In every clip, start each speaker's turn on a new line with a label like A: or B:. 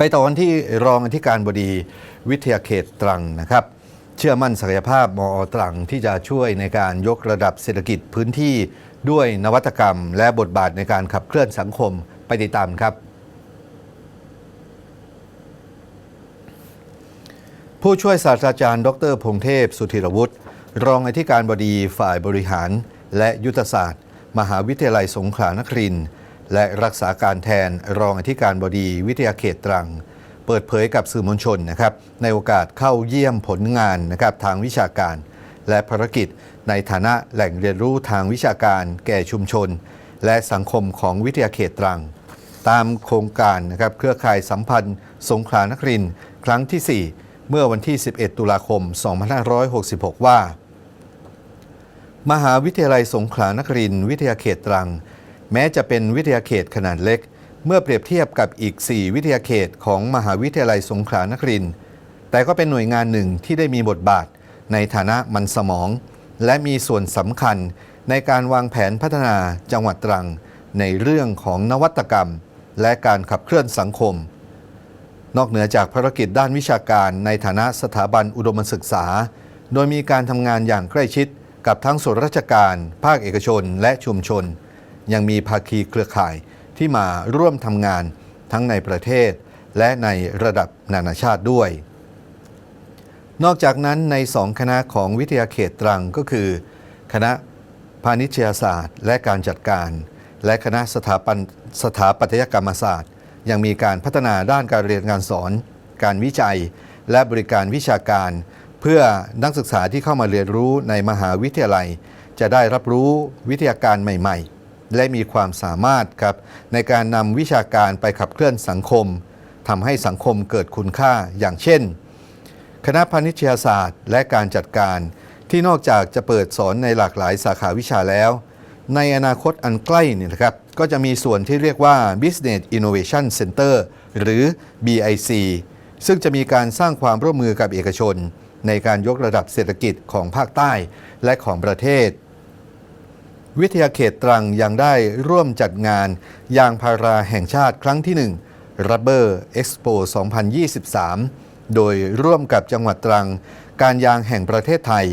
A: ไปต่อกันที่รองอธิการบดีวิทยาเขตตรังนะครับ เชื่อมั่นศักยภาพมอตรังที่จะช่วยในการยกระดับเศรษฐกิจพื้นที่ด้วยนวัตกรรม และบทบาทในการขับเคลื่อนสังคมไปติดตามครับผู้ช่วยศาสตราจารย์ ดรพงเทพ สุธิรวุฒิรองอธิการบดีฝ่ายบริหาร และยุทธศาสตร์ มหาวิทยาลัยสงขลานครินทร์ และรักษาการแทนรองอธิการบดีวิทยาเขตตรัง เปิดเผยกับสื่อมวลชนนะครับในโอกาสเข้าเยี่ยมผลงานนะครับทางวิชาการ และภารกิจ ในฐานะแหล่งเรียนรู้ทางวิชาการ แก่ชุมชน และสังคมของวิทยาเขตตรัง ตามโครงการนะครับเครือข่ายสัมพันธ์ สงขลานครินทร์ครั้งที่ 4 เมื่อวันที่ 11 ตุลาคม 2566 ว่า มหาวิทยาลัยสงขลานครินทร์วิทยาเขตตรัง แม้จะเป็นวิทยาเขตขนาดเล็ก เมื่อเปรียบเทียบกับอีก 4 วิทยาเขตของมหาวิทยาลัยสงขลานครินทร์แต่ก็เป็นหน่วยงานหนึ่งที่ได้มีบทบาทในฐานะมันสมอง และมีส่วนสำคัญในการวางแผนพัฒนาจังหวัดตรัง ในเรื่องของนวัตกรรม และการขับเคลื่อนสังคม นอกเหนือจากภารกิจด้านวิชาการในฐานะสถาบันอุดมศึกษา โดยมีการทำงานอย่างใกล้ชิดกับทั้งส่วนราชการ ภาคเอกชน และชุมชน ยังมีภาคีเครือข่ายที่มาร่วมทำงานทั้งในประเทศ และในระดับนานาชาติด้วย นอกจากนั้นในสองคณะของวิทยาเขตตรังก็คือ คณะพาณิชยศาสตร์ และการจัดการ และคณะสถาปันสถาปัตยกรรมศาสตร์ ยังมีการพัฒนาด้านการเรียนการสอน การวิจัย และบริการวิชาการ เพื่อนักศึกษาที่เข้ามาเรียนรู้ในมหาวิทยาลัย จะได้รับรู้วิทยาการใหม่ ๆ และมีความสามารถครับในการนำวิชาการไปขับเคลื่อนสังคมทำให้สังคมเกิดคุณค่าอย่างเช่น คณะพาณิชยศาสตร์ และการจัดการ ที่นอกจากจะเปิดสอนในหลากหลายสาขาวิชาแล้ว ในอนาคตอันใกล้นี่นะครับก็จะมีส่วนที่เรียกว่า Business Innovation Center หรือ BIC ซึ่งจะมีการสร้างความร่วมมือกับเอกชน ในการยกระดับเศรษฐกิจของภาคใต้และของประเทศ วิทยาเขตตรังยังได้ร่วมจัดงานยางพาราแห่งชาติครั้งที่ 1 Rubber Expo 2023 โดยร่วมกับจังหวัดตรัง การยางแห่งประเทศไทย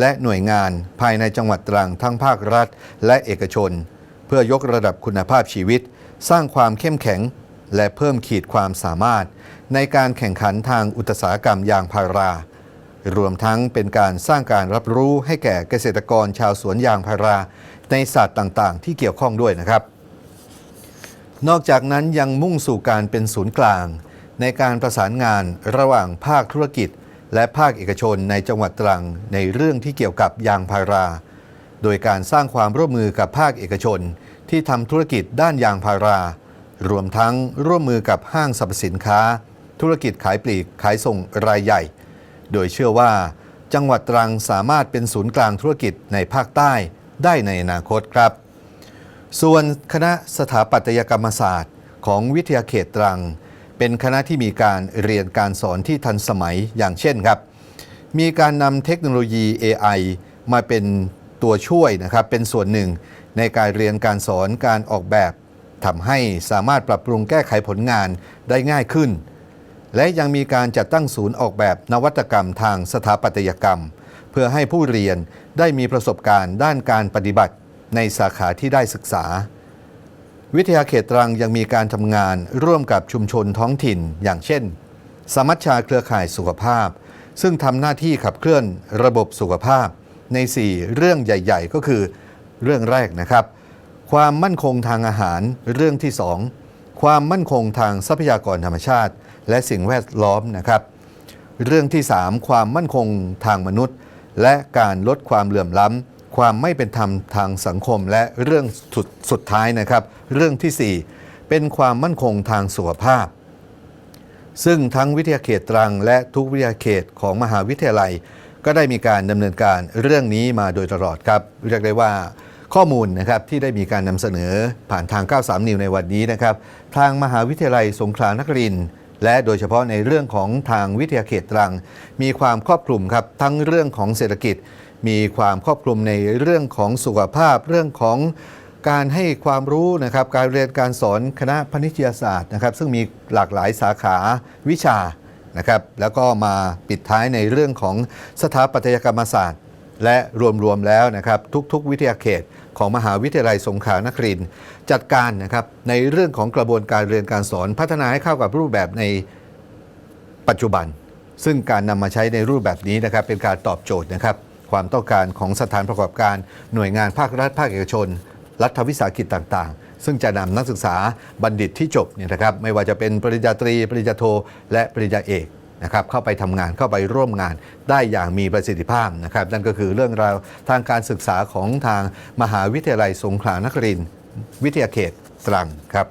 A: และหน่วยงานภายในจังหวัดตรังทั้งภาครัฐและเอกชน เพื่อยกระดับคุณภาพชีวิต สร้างความเข้มแข็ง และเพิ่มขีดความสามารถ ในการแข่งขันทางอุตสาหกรรมยางพารารวมทั้งเป็นการสร้างการรับรู้ให้แก่เกษตรกรชาวสวนยางพารา ในศาสตร์ต่างๆ ที่เกี่ยวข้องด้วยนะครับ นอกจากนั้นยังมุ่งสู่การเป็นศูนย์กลาง ในการประสานงานระหว่างภาคธุรกิจ และภาคเอกชนในจังหวัดตรังในเรื่องที่เกี่ยวกับยางพารา โดยการสร้างความร่วมมือกับภาคเอกชน ที่ทำธุรกิจด้านยางพารารวมทั้งร่วมมือกับห้างสรรพสินค้า ธุรกิจขายปลีกขายส่งรายใหญ่ โดยเชื่อว่า จังหวัดตรังสามารถเป็นศูนย์กลางธุรกิจในภาคใต้ ได้ในอนาคตครับ ส่วนคณะสถาปัตยกรรมศาสตร์ของวิทยาเขตตรัง เป็นคณะที่มีการเรียนการสอนที่ทันสมัยอย่างเช่นครับ มีการนำเทคโนโลยี AI มาเป็นตัวช่วยนะครับเป็นส่วนหนึ่งในการเรียนการสอนการออกแบบทำให้สามารถปรับปรุงแก้ไขผลงานได้ง่ายขึ้น และยังมีการจัดตั้งศูนย์ออกแบบนวัตกรรมทางสถาปัตยกรรม เพื่อให้ผู้เรียนได้มีประสบการณ์ด้านการปฏิบัติในสาขาที่ได้ศึกษา วิทยาเขตตรังยังมีการทำงานร่วมกับชุมชนท้องถิ่น อย่างเช่น สมัชชาเครือข่ายสุขภาพ ซึ่งทำหน้าที่ขับเคลื่อนระบบสุขภาพ ใน 4 เรื่องใหญ่ ๆ ก็คือเรื่องแรกนะครับ ความมั่นคงทางอาหารเรื่องที่ 2 ความมั่นคงทางทรัพยากรธรรมชาติ และสิ่งแวดล้อมนะครับ เรื่องที่ 3 ความมั่นคงทางมนุษย์ และการลดความเหลื่อมล้ำ ความไม่เป็นธรรมทางสังคมและเรื่องสุดสุดท้ายนะครับ เรื่องทีสี่ 4 เป็นความมั่นคงทางสุขภาพ ซึ่งทั้งวิทยาเขตตรัง และทุกวิทยาเขตของมหาวิทยาลัย ก็ได้มีการดำเนินการเรื่องนี้มาโดยตลอดครับ เรียกได้ว่าข้อมูลนะครับที่ได้มีการนำเสนอผ่านทาง 93 นิวในวันนี้นะครับ ทางมหาวิทยาลัยสงขลานครินทร์ และโดยเฉพาะในเรื่องของทางวิทยาเขตตรัง มีความครอบคลุมครับทั้งเรื่องของเศรษฐกิจ มีความครอบคลุมในเรื่องของสุขภาพเรื่องของการให้ความรู้นะครับการเรียนการสอนคณะพนิชยศาสตร์นะครับ ซึ่งมีหลากหลายสาขาวิชานะครับแล้วก็มาปิดท้ายในเรื่องของสถาปัตยกรรมศาสตร์ และรวมๆแล้วนะครับทุกๆ วิทยาเขต ของมหาวิทยาลัยสงขลานครินจัดการนะครับในเรื่องของกระบวนการเรียนการสอนพัฒนาให้เข้ากับรูปแบบในปัจจุบัน ซึ่งการนำมาใช้ในรูปแบบนี้นะครับเป็นการตอบโจทย์นะครับความต้องการของสถานประกอบการหน่วยงานภาครัฐภาคเอกชน รัฐวิสาหกิจต่างๆ ซึ่งจะนำนักศึกษาบัณฑิตที่จบเนี่ยนะครับไม่ว่าจะเป็นปริญญาตรี ปริญญาโท และปริญญาเอก นะครับเข้าไปทำงานเข้าไปร่วมงานได้อย่างมีประสิทธิภาพนะครับ นั่นก็คือเรื่องราวทางการศึกษาของทางมหาวิทยาลัยสงขลานครินทร์วิทยาเขตตรังครับ